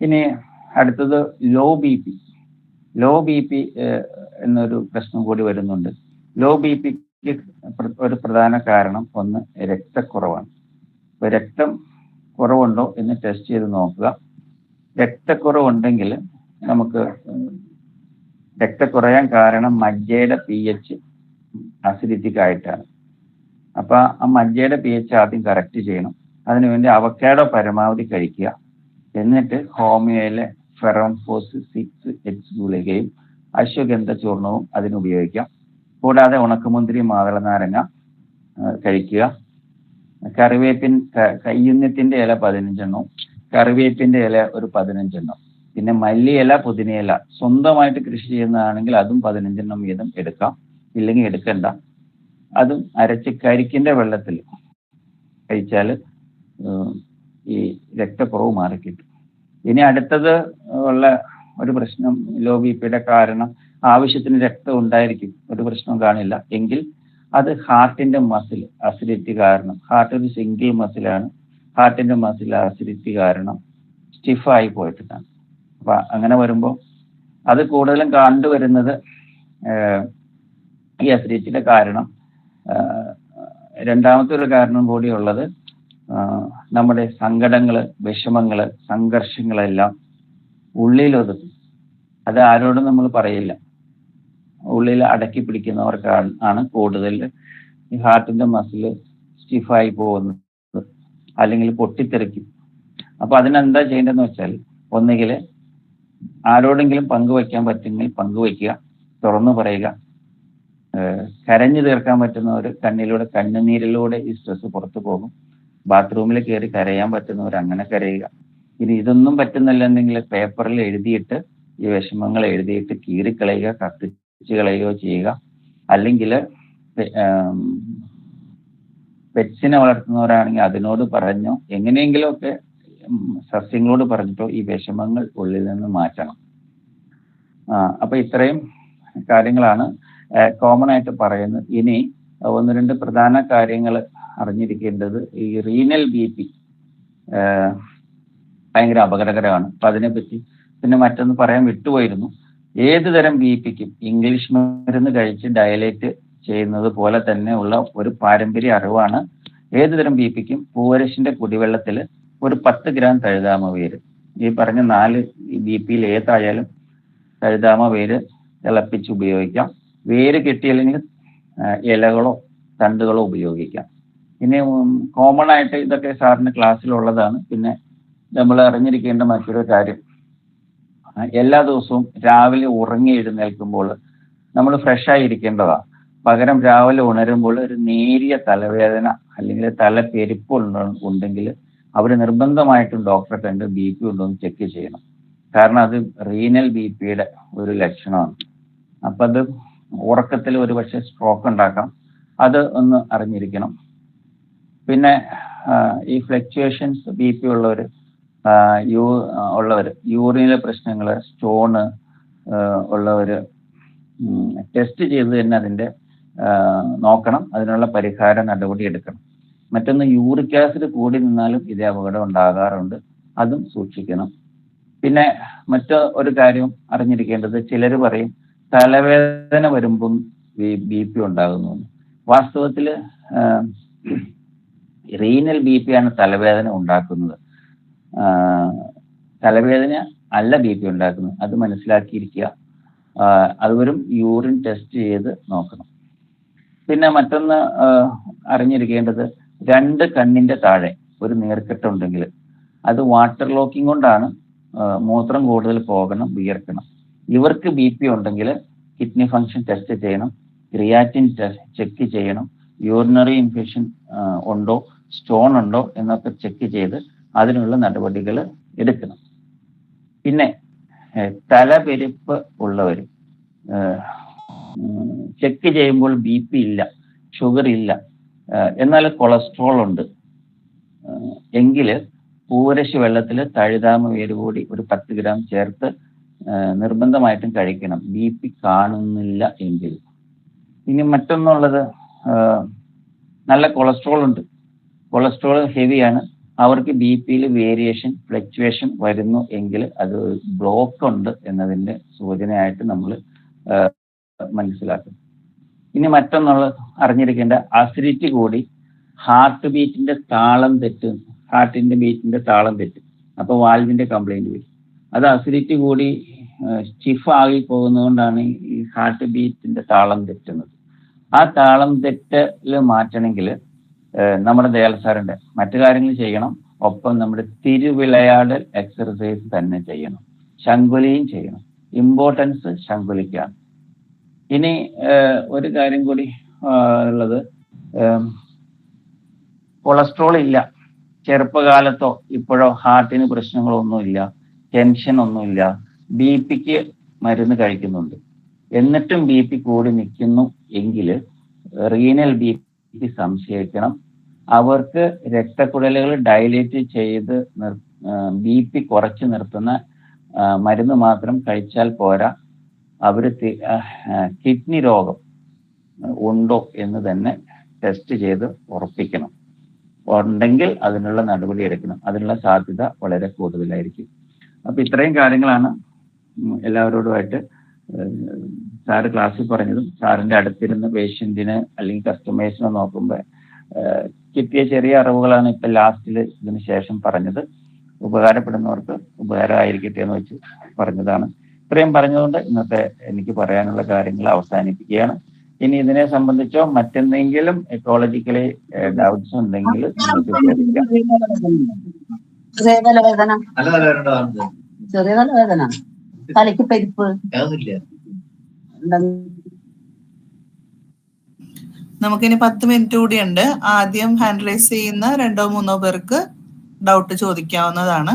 ഇനി അടുത്തത് low B P low B P എന്നൊരു പ്രശ്നം കൂടി വരുന്നുണ്ട്. ലോ ബി പിക്ക് ഒരു പ്രധാന കാരണം ഒന്ന് രക്തക്കുറവാണ്. രക്തം കുറവുണ്ടോ എന്ന് ടെസ്റ്റ് ചെയ്ത് നോക്കുക. രക്തക്കുറവുണ്ടെങ്കിൽ നമുക്ക് രക്തക്കുറയാൻ കാരണം മജ്ജയുടെ പി എച്ച് അസിഡിറ്റിക് ആയിട്ടാണ്. അപ്പൊ ആ മജ്ജയുടെ പി എച്ച് ആദ്യം കറക്റ്റ് ചെയ്യണം. അതിനുവേണ്ടി അവക്കാഡോ പരമാവധി കഴിക്കുക. എന്നിട്ട് ഹോമിയോയിലെ ഫെറംഫോസ് സിക്സ് എച്ച് ഗുളികയും അശ്വഗന്ധ ചൂർണവും അതിനുപയോഗിക്കാം കൂടാതെ ഉണക്കമുന്തിരി മാതളനാരങ്ങ കഴിക്കുക. കറിവേപ്പിൻ കയ്യുന്നത്തിന്റെ ഇല പതിനഞ്ചെണ്ണവും കറിവേപ്പിന്റെ ഇല ഒരു പതിനഞ്ചെണ്ണം. പിന്നെ മല്ലിയില പുതിനയില. സ്വന്തമായിട്ട് കൃഷി ചെയ്യുന്നതാണെങ്കിൽ അതും പതിനഞ്ചെണ്ണം വീതം എടുക്കാം. ഇല്ലെങ്കിൽ എടുക്കണ്ട. അതും അരച്ച് കരിക്കിന്റെ വെള്ളത്തിൽ കഴിച്ചാൽ ഈ രക്തക്കുറവ് മാറിക്കിട്ടും. ഇനി അടുത്തത് ഉള്ള ഒരു പ്രശ്നം ലോ ബി പിയുടെ കാരണം ആവശ്യത്തിന് രക്തം ഉണ്ടായിരിക്കും. ഒരു പ്രശ്നവും കാണില്ല. എങ്കിൽ അത് ഹാർട്ടിന്റെ മസിൽ അസിഡിറ്റി കാരണം. ഹാർട്ട് ഒരു സിംഗിൾ മസിലാണ് ഹാർട്ടിന്റെ മസിൽ അസിഡിറ്റി കാരണം സ്റ്റിഫായി പോയിട്ടാണ് അപ്പൊ അങ്ങനെ വരുമ്പോൾ അത് കൂടുതലും കണ്ടുവരുന്നത് ഈ അസിഡിറ്റിയുടെ കാരണം രണ്ടാമത്തെ ഒരു കാരണം കൂടിയുള്ളത് നമ്മുടെ സങ്കടങ്ങൾ വിഷമങ്ങൾ സംഘർഷങ്ങളെല്ലാം ഉള്ളിലൊതുക്കും. അത് ആരോടും നമ്മൾ പറയില്ല. ഉള്ളിൽ അടക്കി പിടിക്കുന്നവർക്കാണ് ആണ് കൂടുതൽ ഈ ഹാർട്ടിന്റെ മസിൽ സ്റ്റിഫായി പോകുന്നത് അല്ലെങ്കിൽ പൊട്ടിത്തെറിക്കും. അപ്പൊ അതിനെന്താ ചെയ്യേണ്ടതെന്ന് വെച്ചാൽ ഒന്നുകിൽ ആരോടെങ്കിലും പങ്കുവയ്ക്കാൻ പറ്റുമെങ്കിൽ പങ്കുവയ്ക്കുക തുറന്നു പറയുക. കരഞ്ഞു തീർക്കാൻ പറ്റുന്നവർ കണ്ണിലൂടെ കണ്ണുനീരിലൂടെ ഈ സ്ട്രെസ് പുറത്തു പോകും. ബാത്റൂമിൽ കയറി കരയാൻ പറ്റുന്നവർ അങ്ങനെ കരയുക. ഇനി ഇതൊന്നും പറ്റുന്നില്ലെന്നെങ്കിൽ പേപ്പറിൽ എഴുതിയിട്ട് ഈ വിഷമങ്ങൾ എഴുതിയിട്ട് കീറിക്കളയുക കത്തിച്ച് കളയുകയോ ചെയ്യുക. അല്ലെങ്കിൽ പെറ്റ്സിനെ വളർത്തുന്നവരാണെങ്കിൽ അതിനോട് പറഞ്ഞോ എങ്ങനെയെങ്കിലുമൊക്കെ സസ്യങ്ങളോട് പറഞ്ഞിട്ടോ ഈ വിഷമങ്ങൾ ഉള്ളിൽ നിന്ന് മാറ്റണം. അപ്പൊ ഇത്രയും കാര്യങ്ങളാണ് കോമൺ ആയിട്ട് പറയുന്നത്. ഇനി ഒന്ന് രണ്ട് പ്രധാന കാര്യങ്ങൾ അറിഞ്ഞിരിക്കേണ്ടത് ഈ റീനൽ ബി പി ഭയങ്കര അപകടകരമാണ്. അപ്പൊ അതിനെപ്പറ്റി പിന്നെ മറ്റൊന്ന് പറയാൻ വിട്ടുപോയിരുന്നു. ഏത് തരം ബി പിക്കും ഇംഗ്ലീഷ് മരുന്ന് കഴിച്ച് ഡയലേറ്റ് ചെയ്യുന്നത് പോലെ തന്നെ ഉള്ള ഒരു പാരമ്പര്യ അറിവാണ്. ഏത് തരം ബി പിക്കും പൂവരശിന്റെ കുടിവെള്ളത്തിൽ ഒരു പത്ത് ഗ്രാം തഴുതാമ വേര്. ഈ പറഞ്ഞ നാല് ബി പിയിൽ ഏതായാലും തഴുതാമ വേര് തിളപ്പിച്ച് ഉപയോഗിക്കാം. വേര് കിട്ടിയില്ലെങ്കിൽ ഇലകളോ തണ്ടുകളോ ഉപയോഗിക്കാം. പിന്നെ കോമൺ ആയിട്ട് ഇതൊക്കെ സാറിന് ക്ലാസ്സിലുള്ളതാണ് പിന്നെ നമ്മൾ അറിഞ്ഞിരിക്കേണ്ട മറ്റൊരു കാര്യം. എല്ലാ ദിവസവും രാവിലെ ഉറങ്ങി എഴുന്നേൽക്കുമ്പോൾ നമ്മൾ ഫ്രഷ് ആയിരിക്കേണ്ടതാണ് പകരം രാവിലെ ഉണരുമ്പോൾ ഒരു നേരിയ തലവേദന അല്ലെങ്കിൽ തലപ്പെരിപ്പ് ഉണ്ട- ഉണ്ടെങ്കിൽ അവർ നിർബന്ധമായിട്ടും ഡോക്ടറെ കണ്ട് ബി പി ഉണ്ടോ എന്ന് ചെക്ക് ചെയ്യണം. കാരണം അത് റീനൽ ബി പിയുടെ ഒരു ലക്ഷണമാണ്. അപ്പം അത് ഉറക്കത്തിൽ ഒരു പക്ഷേ സ്ട്രോക്ക് ഉണ്ടാക്കാം. അത് ഒന്ന് അറിഞ്ഞിരിക്കണം. പിന്നെ ഈ ഫ്ലക്ച്വേഷൻസ് ബി പി ഉള്ളവർ യൂ ഉള്ളവർ യൂറിനിലെ പ്രശ്നങ്ങൾ സ്റ്റോണ് ഉള്ളവർ ടെസ്റ്റ് ചെയ്ത് തന്നെ അതിന്റെ നോക്കണം. അതിനുള്ള പരിഹാര നടപടി എടുക്കണം. മറ്റൊന്ന് യൂറിക് ആസിഡ് കൂടി നിന്നാലും ഇതേ അപകടം ഉണ്ടാകാറുണ്ട്. അതും സൂക്ഷിക്കണം. പിന്നെ മറ്റു ഒരു കാര്യം അറിഞ്ഞിരിക്കേണ്ടത് ചിലർ പറയും തലവേദന വരുമ്പം ബി പി ഉണ്ടാകുന്നു. വാസ്തവത്തിൽ റീനൽ ബി പി ആണ് തലവേദന ഉണ്ടാക്കുന്നത്. തലവേദന അല്ല ബി പി ഉണ്ടാക്കുന്നത്. അത് മനസ്സിലാക്കിയിരിക്കുക. അത് വെറും യൂറിൻ ടെസ്റ്റ് ചെയ്ത് നോക്കണം. പിന്നെ മറ്റൊന്ന് അറിഞ്ഞിരിക്കേണ്ടത് രണ്ട് കണ്ണിന്റെ താഴെ ഒരു നീർക്കെട്ടുണ്ടെങ്കിൽ അത് വാട്ടർ ലോക്കിംഗ് കൊണ്ടാണ് മൂത്രം കൂടുതൽ പോകണം വിയർക്കണം. ഇവർക്ക് ബി പി ഉണ്ടെങ്കിൽ കിഡ്നി ഫങ്ഷൻ ടെസ്റ്റ് ചെയ്യണം ക്രിയാറ്റിൻ ടെസ്റ്റ് ചെക്ക് ചെയ്യണം യൂറിനറി ഇൻഫെക്ഷൻ ഉണ്ടോ സ്റ്റോൺ ഉണ്ടോ എന്നൊക്കെ ചെക്ക് ചെയ്ത് അതിനുള്ള നടപടികൾ എടുക്കണം. പിന്നെ തലപെരുപ്പ് ഉള്ളവർ ചെക്ക് ചെയ്യുമ്പോൾ ബി പി ഇല്ല ഷുഗർ ഇല്ല എന്നാൽ കൊളസ്ട്രോൾ ഉണ്ട്. എങ്കിൽ പൂരശി വെള്ളത്തിൽ തഴുതാമ വേര് കൂടി ഒരു പത്ത് ഗ്രാം ചേർത്ത് നിർബന്ധമായിട്ടും കഴിക്കണം. ബി പി കാണുന്നില്ല എങ്കിൽ ഇനി മറ്റൊന്നുള്ളത് നല്ല കൊളസ്ട്രോൾ ഉണ്ട്. കൊളസ്ട്രോൾ ഹെവിയാണ്. അവർക്ക് ബി പിയിൽ വേരിയേഷൻ ഫ്ലക്ച്വേഷൻ വരുന്നു എങ്കിൽ അത് ബ്ലോക്ക് ഉണ്ട് എന്നതിന്റെ സൂചനയായിട്ട് നമ്മൾ മനസ്സിലാക്കും. ഇനി മറ്റൊന്നുള്ള അറിഞ്ഞിരിക്കേണ്ട അസിഡിറ്റി കൂടി ഹാർട്ട് ബീറ്റിന്റെ താളം തെറ്റും ഹാർട്ടിന്റെ ബീറ്റിന്റെ താളം തെറ്റും. അപ്പോൾ വാൽവിന്റെ കംപ്ലൈന്റ് വരും. അത് അസിഡിറ്റി കൂടി സ്റ്റിഫ് ആയി പോകുന്നതുകൊണ്ടാണ് ഈ ഹാർട്ട് ബീറ്റിന്റെ താളം തെറ്റുന്നത്. ആ താളം തെറ്റൽ മാറ്റണമെങ്കിൽ നമ്മുടെ ദയാൽ സാറിന്റെ മറ്റു കാര്യങ്ങൾ ചെയ്യണം. ഒപ്പം നമ്മുടെ തിരുവിളയാടൽ എക്സർസൈസ് തന്നെ ചെയ്യണം. ശങ്കുലിയും ചെയ്യണം. ഇമ്പോർട്ടൻസ് ശങ്കുലിക്കാണ് ഇനി ഒരു കാര്യം കൂടി ഉള്ളത് കൊളസ്ട്രോൾ ഇല്ല. ചെറുപ്പകാലത്തോ ഇപ്പോഴോ ഹാർട്ടിന് പ്രശ്നങ്ങളൊന്നുമില്ല. ടെൻഷൻ ഒന്നുമില്ല. ബി പിക്ക് മരുന്ന് കഴിക്കുന്നുണ്ട്. എന്നിട്ടും ബി പി കൂടി നിൽക്കുന്നു എങ്കിൽ റീനൽ ബി പി സംശയിക്കണം. അവർക്ക് രക്തക്കുഴലുകൾ ഡയലേറ്റ് ചെയ്ത് ബി പി കുറച്ച് നിർത്തുന്ന മരുന്ന് മാത്രം കഴിച്ചാൽ പോരാ. അവർ കിഡ്നി രോഗം ഉണ്ടോ എന്ന് തന്നെ ടെസ്റ്റ് ചെയ്ത് ഉറപ്പിക്കണം. ഉണ്ടെങ്കിൽ അതിനുള്ള നടപടി എടുക്കണം. അതിനുള്ള സാധ്യത വളരെ കൂടുതലായിരിക്കും. അപ്പൊ ഇത്രയും കാര്യങ്ങളാണ് എല്ലാവരോടുമായിട്ട് സാറ് ക്ലാസ്സിൽ പറഞ്ഞതും. സാറിന്റെ അടുത്തിരുന്ന പേഷ്യന്റിന് അല്ലെങ്കിൽ കസ്റ്റമേഴ്സിനെ നോക്കുമ്പോൾ കിട്ടിയ ചെറിയ അറിവുകളാണ് ഇപ്പൊ ലാസ്റ്റിൽ ഇതിന് ശേഷം പറഞ്ഞത്. ഉപകാരപ്പെടുന്നവർക്ക് ഉപകാരമായിരിക്കട്ടെ എന്ന് വെച്ച് പറഞ്ഞതാണ്. ഇത്രയും പറഞ്ഞതുകൊണ്ട് ഇന്നത്തെ എനിക്ക് പറയാനുള്ള കാര്യങ്ങൾ അവസാനിപ്പിക്കുകയാണ്. ഇനി ഇതിനെ സംബന്ധിച്ചോ മറ്റെന്തെങ്കിലും എക്കോളജിക്കലി ഡൗട്ട്സ് ഉണ്ടെങ്കിൽ ചെറിയ തലവേദന ചെറിയ തലവേദന തലയ്ക്ക് പരിപ്പ്. നമുക്കിനി പത്ത് മിനിറ്റ് കൂടിയുണ്ട് ആദ്യം ഹാൻഡ് റൈസ് ചെയ്യുന്ന രണ്ടോ മൂന്നോ പേർക്ക് ഡൗട്ട് ചോദിക്കാവുന്നതാണ്.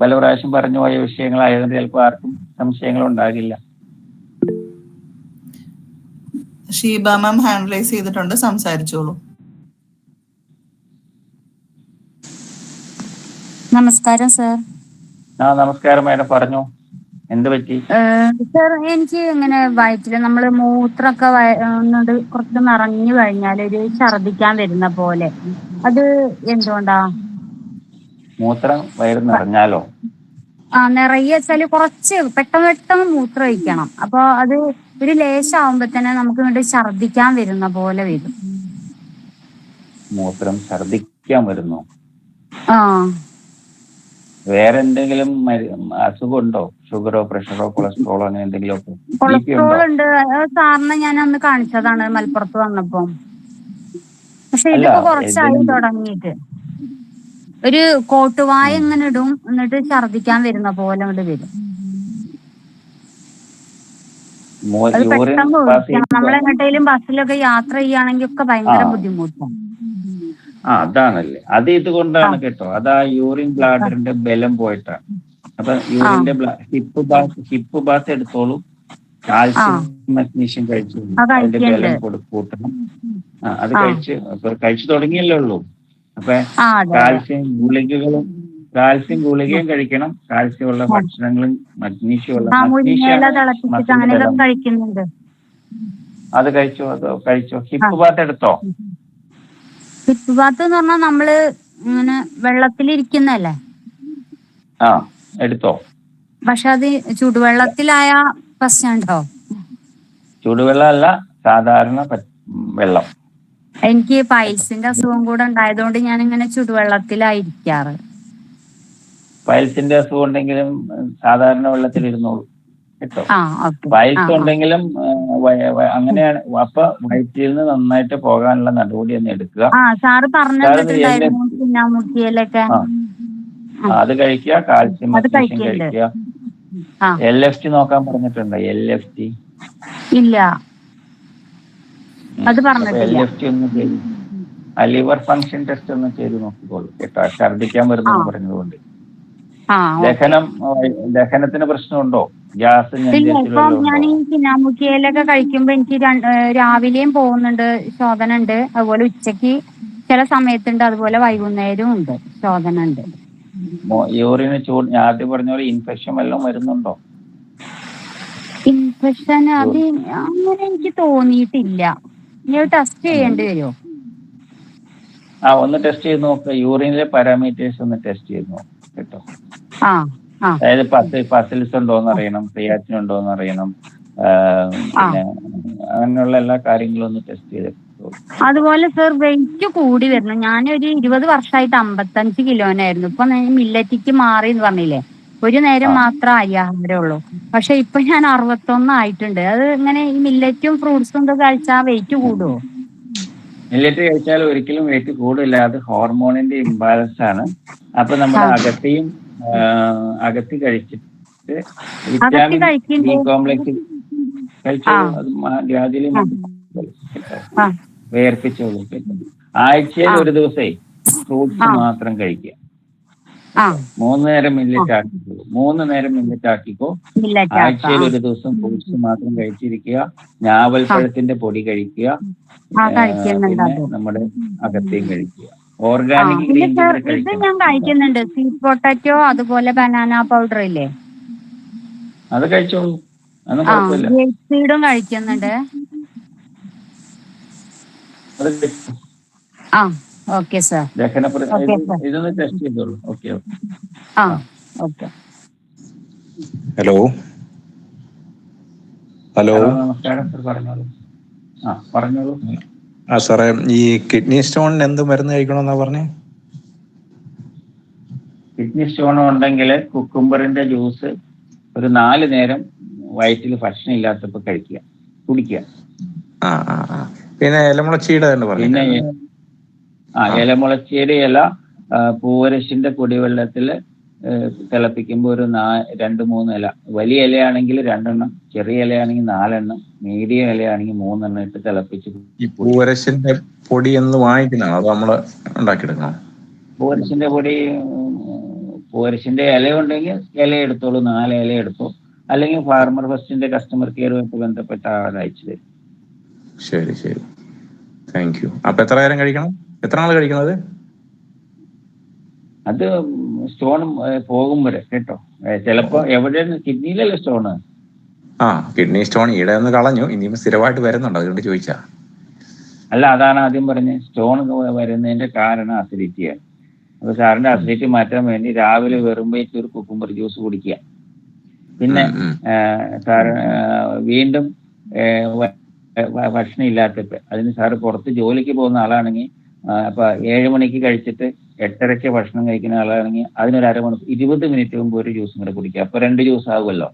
പല പ്രാവശ്യം പറഞ്ഞു പോയ വിഷയങ്ങളായതുകൊണ്ട് ചിലപ്പോൾ ആർക്കും സംശയങ്ങൾ ഉണ്ടാകില്ല ഷീബ മാം ഹാൻഡ് റൈസ് ചെയ്തിട്ടുണ്ട്. സംസാരിച്ചോളൂ. നമസ്കാരം സർ ആ നമസ്കാരം മേഡം. പറഞ്ഞു. എന്ത് പറ്റി? സർ എനിക്ക് ഇങ്ങനെ വയറ്റിൽ നമ്മൾ മൂത്രമൊക്കെ വയ- കുറച്ച് നിറഞ്ഞു കഴിഞ്ഞാൽ ഒരു ഛർദിക്കാൻ വരുന്ന പോലെ. അത് എന്തുകൊണ്ടാ? മൂത്രം വയറ് നിറഞ്ഞാലോ? ആ നിറയെ വെച്ചാൽ കുറച്ച് പെട്ടെന്ന് പെട്ടെന്ന് മൂത്രം ഒഴിക്കണം. അപ്പൊ അത് ഒരു ലേശാവുമ്പോ തന്നെ നമുക്ക് ഇങ്ങോട്ട് ഛർദിക്കാൻ വരുന്ന പോലെ വരും. മൂത്രം ഛർദിക്കാൻ വരുന്നു. ആ. വേറെ എന്തെങ്കിലും മരു- അസുഖമുണ്ടോ? ഷുഗറോ പ്രഷറോ കൊളസ്ട്രോളോ അങ്ങനെ എന്തെങ്കിലും ഒക്കെ? കൊളസ്ട്രോൾ ഉണ്ട്? സാറിന് ഞാൻ അന്ന് കാണിച്ചതാണ് മലപ്പുറത്ത് വന്നപ്പോ. പക്ഷെ ഇതിപ്പോ കുറച്ചായി തുടങ്ങിയിട്ട്. ഒരു കോട്ടുവായ ഇങ്ങനെ ഇടും. എന്നിട്ട് ഛർദിക്കാൻ വരുന്ന പോലെ അങ്ങോട്ട് വരും. നമ്മളെങ്ങോട്ടേലും ബസ്സിലൊക്കെ യാത്ര ചെയ്യുകയാണെങ്കിൽ ഒക്കെ ഭയങ്കര ബുദ്ധിമുട്ടാണ്. ആ അതാണല്ലേ. അത് ഇതുകൊണ്ടാണ് കേട്ടോ. അത് ആ യൂറിൻ ബ്ലാഡറിന്റെ ബലം പോയിട്ടാണ്. അപ്പൊ യൂറിന്റെ ഹിപ്പ് ബാത്ത് ഹിപ്പ് ബാത്ത് എടുത്തോളൂ. കാൽസ്യം മഗ്നീഷ്യം കഴിച്ചു അത് അതിന്റെ. ബലം കൊടുക്കൂട്ടണം ആ അത്. കഴിച്ച് അപ്പൊ കഴിച്ചു തുടങ്ങിയല്ലേ ഉള്ളൂ. അപ്പൊ കാൽസ്യം ഗുളികകളും കാൽസ്യം ഗുളികയും കഴിക്കണം. കാൽസ്യം ഉള്ള ഭക്ഷണങ്ങളും മഗ്നീഷ്യം ഉള്ള ആ മഗ്നീഷ്യം അത് കഴിച്ചോ? അതോ കഴിച്ചോ? ഹിപ്പ് ബാത്ത് എടുത്തോ? ബാത്ത് എന്ന് പറഞ്ഞാൽ നമ്മൾ ഇങ്ങനെ വെള്ളത്തിലിരിക്കുന്നല്ലേ ആ എടുത്തോ. പക്ഷെ അത് ചൂടുവെള്ളത്തിലായ പ്രശ്നമുണ്ടോ? ചൂടുവെള്ളമല്ല സാധാരണ വെള്ളം. എനിക്ക് പൈൽസിന്റെ അസുഖം കൂടെ ഉണ്ടായതുകൊണ്ട് ഞാൻ ഇങ്ങനെ ചുടുവെള്ളത്തിലായിരിക്കാറ്. പൈൽസിന്റെ അസുഖം ഉണ്ടെങ്കിലും സാധാരണ വെള്ളത്തിൽ ഇരുന്നോളൂ കേട്ടോ. പൈൽസ് ഉണ്ടെങ്കിലും അങ്ങനെയാണ്. അപ്പൊ വയറ്റിൽ നിന്ന് നന്നായിട്ട് പോകാനുള്ള നടപടി ഒന്ന് എടുക്കുക. അത് കഴിക്കുക. Calcium magnesium. കഴിക്കുക. എൽ എഫ് ടി നോക്കാൻ പറഞ്ഞിട്ടുണ്ട്? എൽ എഫ് ടി ഇല്ല. അത് എൽ എഫ് ടി ഒന്ന് ലിവർ ഫംഗ്ഷൻ ടെസ്റ്റ് ഒന്ന് ചെയ്ത് നോക്കിക്കോളൂ കേട്ടോ. ഛർദിക്കാൻ വരുന്നു. പറഞ്ഞതുകൊണ്ട്. ദഹനം ദഹനത്തിന് പ്രശ്നമുണ്ടോ? ഗ്യാസ് ഇപ്പം ഞാൻ ഈ പിന്നാമുട്ടിയിലൊക്കെ കഴിക്കുമ്പോ എനിക്ക് രാവിലെയും പോകുന്നുണ്ട് ശോധന ഉണ്ട് അതുപോലെ ഉച്ചയ്ക്ക് ചില സമയത്തുണ്ട് അതുപോലെ വൈകുന്നേരവും ഉണ്ട് ശോധന ഉണ്ട് യൂറിന് ചൂട് ഞാൻ ആദ്യം പറഞ്ഞ പോലെ ഇൻഫെക്ഷൻ വല്ലതും വരുന്നുണ്ടോ? ഇൻഫെക്ഷൻ അത് അങ്ങനെ എനിക്ക് തോന്നിയിട്ടില്ല. ഇനി ടെസ്റ്റ് ചെയ്യേണ്ടി വരുമോ? ആ ഒന്ന് ടെസ്റ്റ് ചെയ്ത് നോക്കുക യൂറിനിലെ പാരാമീറ്റേഴ്സ് ഒന്ന് ടെസ്റ്റ് ചെയ്ത് നോക്കുക കേട്ടോ. അതായത് പത്ത് പസിൽസ് ഉണ്ടോന്ന് അറിയണം ക്രിയാറ്റിൻ ഉണ്ടോന്ന് അറിയണം. പിന്നെ അങ്ങനെയുള്ള എല്ലാ കാര്യങ്ങളും ഒന്ന് ടെസ്റ്റ് ചെയ്ത് അതുപോലെ സർ വെയിറ്റ് കൂടി വരുന്നു ഞാനൊരു ഇരുപത് വർഷമായിട്ട് അമ്പത്തഞ്ച് കിലോനായിരുന്നു. ഇപ്പൊ മില്ലറ്റിക്ക് മാറി എന്ന് പറഞ്ഞില്ലേ? ഒരു നേരം. മാത്രം അരിയാഹാരമേ ഉള്ളൂ പക്ഷെ ഇപ്പൊ ഞാൻ അറുപത്തൊന്ന് ആയിട്ടുണ്ട്. അത് ഇങ്ങനെ ഈ മില്ലറ്റും ഫ്രൂട്ട്സും ഒക്കെ കഴിച്ചാൽ വെയിറ്റ് കൂടുമോ മില്ലറ്റ് കഴിച്ചാൽ ഒരിക്കലും വെയിറ്റ് കൂടില്ല അത് ഹോർമോണിന്റെ ഇംബാലൻസ് ആണ്. അപ്പൊ നമ്മുടെ. അകത്തെയും അകത്തി കഴിച്ചിട്ട് വിറ്റാമിൻ ബി. കോംപ്ലക്സ്. ഗ്രാജുവലി ആ. വേർപ്പിച്ചോളൂ. ആഴ്ചയിൽ ഒരു ദിവസേ ഫ്രൂട്ട്സ് മാത്രം കഴിക്കുക. മൂന്ന് നേരം മില്ലറ്റ് ആക്കിക്കോ. മൂന്ന് നേരം മില്ലറ്റ് ആക്കിക്കോ. ആഴ്ചയിൽ ഒരു ദിവസം ഫ്രൂട്ട്സ് മാത്രം കഴിച്ചിരിക്കുക. ഞാവൽപ്പഴത്തിന്റെ പൊടി കഴിക്കുക. പിന്നെ നമ്മുടെ അകത്തേയും കഴിക്കുക. ഓർഗാനിക് ഗ്രീൻ ഇത് ഞാൻ കഴിക്കുന്നുണ്ട്. സ്വീറ്റ് പൊട്ടാറ്റോ അതുപോലെ ബനാന പൗഡർ ഇല്ലേ? അത് കഴിച്ചോളൂ. അതൊന്നും ആ കുഴപ്പമില്ല. സീഡും കഴിക്കുന്നുണ്ട്. അത് കഴിച്ചോ. ആ ഓക്കെ സർ ഓക്കെ, ഇത് സർ. ഇതൊന്ന് ടെസ്റ്റ് ചെയ്തോളൂ. ഓക്കെ ഓക്കെ ആ ഓക്കെ ഹലോ ഹലോ ഹലോ നമസ്കാരം സർ പറഞ്ഞോളൂ. ആ പറഞ്ഞോളൂ. ആ സാറേ ഈ കിഡ്നി സ്റ്റോണിന് എന്ത് മരുന്ന് കഴിക്കണമെന്നാ പറഞ്ഞേ? കിഡ്നി സ്റ്റോൺ ഉണ്ടെങ്കിൽ കുക്കുംബറിന്റെ ജ്യൂസ് ഒരു നാല് നേരം വയറ്റിൽ ഭക്ഷണം ഇല്ലാത്തപ്പോൾ കഴിക്കുക കുടിക്കുക. ആ ആ ആ. പിന്നെ ഇലമുളച്ചിയുടെ തന്നെ പിന്നെ പറഞ്ഞു ആ ഇലമുളച്ചിയുടെ ഇല പൂവരശിന്റെ കുടിവെള്ളത്തിൽ തിളപ്പിക്കുമ്പോൾ ഒരു നാ രണ്ട് മൂന്ന് ഇല. വലിയ ഇലയാണെങ്കിൽ രണ്ടെണ്ണം ചെറിയ ഇലയാണെങ്കിൽ നാലെണ്ണം മീഡിയം ഇലയാണെങ്കിൽ മൂന്നെണ്ണം ഇട്ട് തിളപ്പിച്ച് ഈ പൂവരശിന്റെ പൊടി എന്ന് വാങ്ങിക്കുന്നതാണ് അത് നമ്മൾ ഉണ്ടാക്കിയെടുക്കണം പൂവരശിന്റെ പൊടി പൂവരശിന്റെ ഇല ഉണ്ടെങ്കിൽ ഇല എടുത്തോളൂ നാല് ഇല എടുത്തോ. അല്ലെങ്കിൽ ഫാർമർ ഫസ്റ്റിന്റെ കസ്റ്റമർ കെയറുമായിട്ട് ബന്ധപ്പെട്ട ആൾ അയച്ചു തരും. ശരി ശരി. താങ്ക് യു അപ്പൊ എത്ര നേരം കഴിക്കണം? എത്ര നാൾ കഴിക്കണത്? അത് സ്റ്റോൺ പോകും വരെ കേട്ടോ. ചിലപ്പോ എവിടെയാണ് കിഡ്നിയിലല്ലേ സ്റ്റോണ് ആ കിഡ്നി സ്റ്റോൺ ഈടെ ഒന്ന് കളഞ്ഞു ഇനിയും സ്ഥിരമായിട്ട് വരുന്നുണ്ട്? അതുകൊണ്ട് ചോദിച്ചാ. അല്ല അതാണ് ആദ്യം പറഞ്ഞത് സ്റ്റോൺ വരുന്നതിന്റെ കാരണം അസിഡിറ്റിയാണ് അപ്പൊ സാറിന്റെ അസിഡിറ്റി മാറ്റാൻ വേണ്ടി രാവിലെ വെറും വയറ്റിൽ ഒരു കുക്കുംബർ ജ്യൂസ് കുടിക്കുക. പിന്നെ. സാറ് വീണ്ടും ഭക്ഷണം ഇല്ലാത്തപ്പോൾ അതിന് സാറ് പുറത്ത് ജോലിക്ക് പോകുന്ന ആളാണെങ്കിൽ ആ, അപ്പൊ ഏഴ് മണിക്ക് കഴിച്ചിട്ട് എട്ടരയ്ക്ക് ഭക്ഷണം കഴിക്കുന്ന ആളാണെങ്കിൽ അതിനൊരു അരമണിക്കൂർ ഇരുപത് മിനിറ്റ് മുമ്പ് ഒരു ജ്യൂസും കൂടെ കുടിക്കുക. അപ്പൊ രണ്ട് ജ്യൂസ് ആകുമല്ലോ.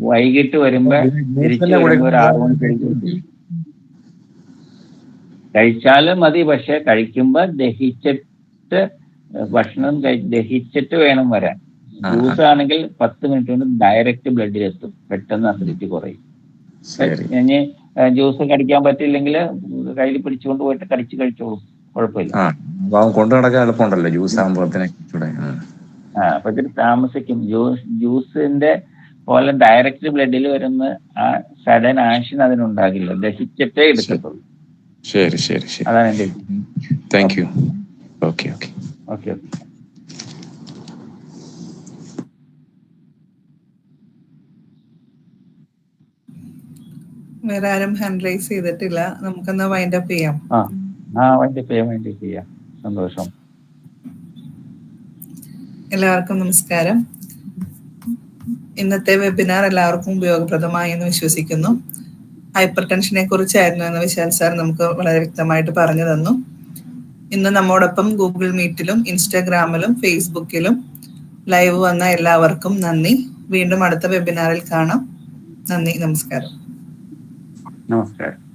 വൈകിട്ട് വരുമ്പോ തിരിച്ചു വരുമ്പോ ഒരു ആറു മണി കഴിക്കും കഴിച്ചാലും മതി പക്ഷെ കഴിക്കുമ്പോ ദഹിച്ചിട്ട് ഭക്ഷണം കഴി- ദഹിച്ചിട്ട് വേണം വരാൻ. ജ്യൂസ് ആണെങ്കിൽ പത്ത് മിനിറ്റ് കൊണ്ട് ഡയറക്റ്റ് ബ്ലഡിൽ എത്തും പെട്ടെന്ന് അസിഡിറ്റി കുറയും. ജ്യൂസ് കടിക്കാൻ പറ്റില്ലെങ്കിൽ കയ്യിൽ പിടിച്ചുകൊണ്ട് പോയിട്ട് കടിച്ചു കഴിച്ചോളൂ. കുഴപ്പമില്ല. അവൻ കൊണ്ടു നടക്കാൻ എളുപ്പമുണ്ടല്ലോ ജ്യൂസ് ആ. അപ്പൊ ഇത്തിരി താമസിക്കും. ജ്യൂസ് ജ്യൂസിന്റെ പോലെ ഡയറക്റ്റ് ബ്ലഡിൽ വരുന്ന ആ സഡൻ ആക്ഷൻ അതിനുണ്ടാകില്ല. ദഹിച്ചിട്ടേ എടുക്കത്തുള്ളൂ. ശരി ശരി ശരി. അതാണ് എന്റെ thank you okay okay okay okay. വേറെ ആരും ഹാൻഡ് റൈസ് ചെയ്തിട്ടില്ല. നമുക്കൊന്ന് വൈൻഡ് അപ്പ് ചെയ്യാം. ആ ആ വേണ്ടി ചെയ്യാം വേണ്ടി ചെയ്യാം. സന്തോഷം. എല്ലാവർക്കും നമസ്കാരം. ഇന്നത്തെ വെബിനാർ എല്ലാവർക്കും ഉപയോഗപ്രദമായി എന്ന് വിശ്വസിക്കുന്നു. ഹൈപ്പർ ടെൻഷനെ കുറിച്ചായിരുന്നു എന്ന് വിശാൽ സാർ നമുക്ക് വളരെ വ്യക്തമായിട്ട് പറഞ്ഞു തന്നു. ഇന്ന് നമ്മോടൊപ്പം ഗൂഗിൾ മീറ്റിലും ഇൻസ്റ്റാഗ്രാമിലും ഫേസ്ബുക്കിലും ലൈവ് വന്ന എല്ലാവർക്കും നന്ദി. വീണ്ടും അടുത്ത വെബിനാറിൽ കാണാം. നന്ദി നമസ്കാരം. നമസ്കാരം